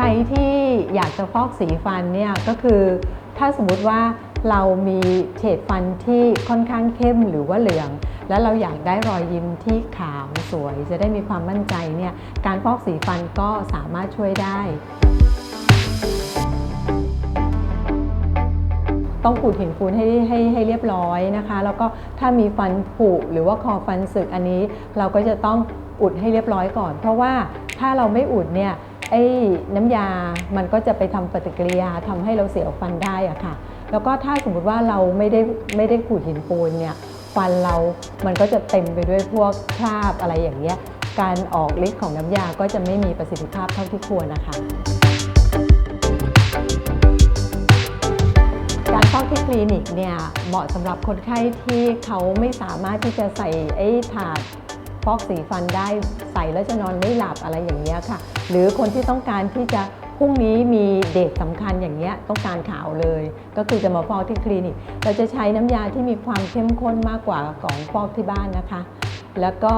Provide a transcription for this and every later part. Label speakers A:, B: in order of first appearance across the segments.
A: ใครที่อยากจะฟอกสีฟันเนี่ยก็คือถ้าสมมุติว่าเรามีเฉดฟันที่ค่อนข้างเข้มหรือว่าเหลือง แล้วเราอยากได้รอยยิ้มที่ขาวสวย จะได้มีความมั่นใจเนี่ยการฟอกสีฟันก็สามารถช่วยได้ ต้องขูดหินปูนให้ให้ให้เรียบร้อยนะคะ แล้วก็ถ้ามีฟันผุหรือว่าคอฟันสึกอันนี้ เราก็จะต้องอุดให้เรียบร้อยก่อน เพราะว่าถ้าเราไม่อุดเนี่ย ไอ้น้ำยามันก็จะไปทำปฏิกิริยาทำให้เราเสียวฟันได้อะค่ะ แล้วก็ถ้าสมมติว่าเราไม่ได้ไม่ได้ขูดหินปูนเนี่ยฟันเรา มันก็จะเต็มไปด้วยพวกคราบอะไรอย่างเงี้ย การออกฤทธิ์ของน้ำยาก็จะไม่มีประสิทธิภาพเท่าที่ควรนะคะ การฟอกที่คลินิกเนี่ยเหมาะสำหรับคนไข้ที่เขาไม่สามารถที่จะใส่ไอ้ถาด ฟอกสีฟันได้ใส่แล้วจะนอนไม่หลับอะไรอย่างเงี้ยค่ะ หรือคนที่ต้องการที่จะพรุ่งนี้มีเดทสำคัญอย่างเงี้ยต้องการขาวเลย ก็คือจะมาฟอกที่คลินิกเราจะใช้น้ำยาที่มีความเข้มข้นมากกว่าของฟอกที่บ้านนะคะ แล้วก็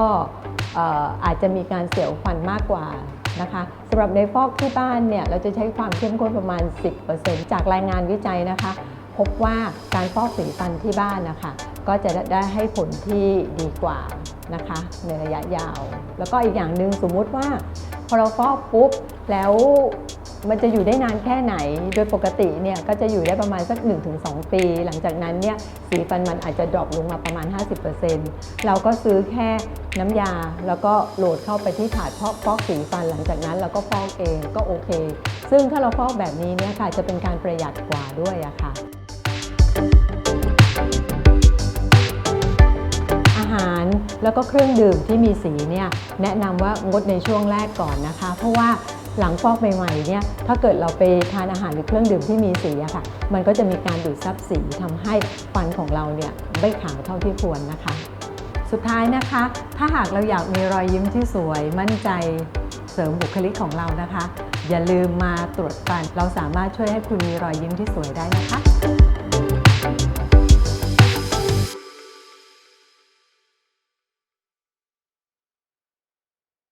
A: เอ่ออาจจะมีการเสียวฟันมากกว่านะคะสำหรับในฟอกที่บ้านเนี่ยเราจะใช้ความเข้มข้นประมาณ 10%จากรายงานวิจัยนะคะ พบว่าการฟอกสีฟันที่บ้านนะคะก็จะได้ให้ผลที่ดีกว่า นะคะในระยะยาว แล้วก็อีกอย่างหนึ่งสมมุติว่า พอเราฟอกปุ๊บแล้วมันจะอยู่ได้นานแค่ไหน โดยปกติเนี่ยก็จะอยู่ได้ประมาณสัก 1-2 ปี หลังจากนั้นเนี่ยสีฟันมันอาจจะดรอปลงมาประมาณ 50%เราก็ซื้อแค่น้ำยา แล้วก็โหลดเข้าไปที่ถาดฟอกฟอกสีฟันหลังจากนั้นเราก็ฟอกเองก็โอเค ซึ่งถ้าเราฟอกแบบนี้เนี่ยค่ะจะเป็นการประหยัดกว่าด้วยอะค่ะ แล้วก็เครื่องดื่มที่มีสีเนี่ยแนะนำว่างดในช่วงแรกก่อนนะคะ เพราะว่าหลังฟอกใหม่ๆเนี่ยถ้าเกิดเราไปทานอาหารหรือเครื่องดื่มที่มีสีอะค่ะ มันก็จะมีการดูดซับสีทำให้ฟันของเราเนี่ยไม่ขาวเท่าที่ควรนะคะ สุดท้ายนะคะ ถ้าหากเราอยากมีรอยยิ้มที่สวย มั่นใจเสริมบุคลิกของเรานะคะ อย่าลืมมาตรวจฟัน เราสามารถช่วยให้คุณมีรอยยิ้มที่สวยได้นะคะ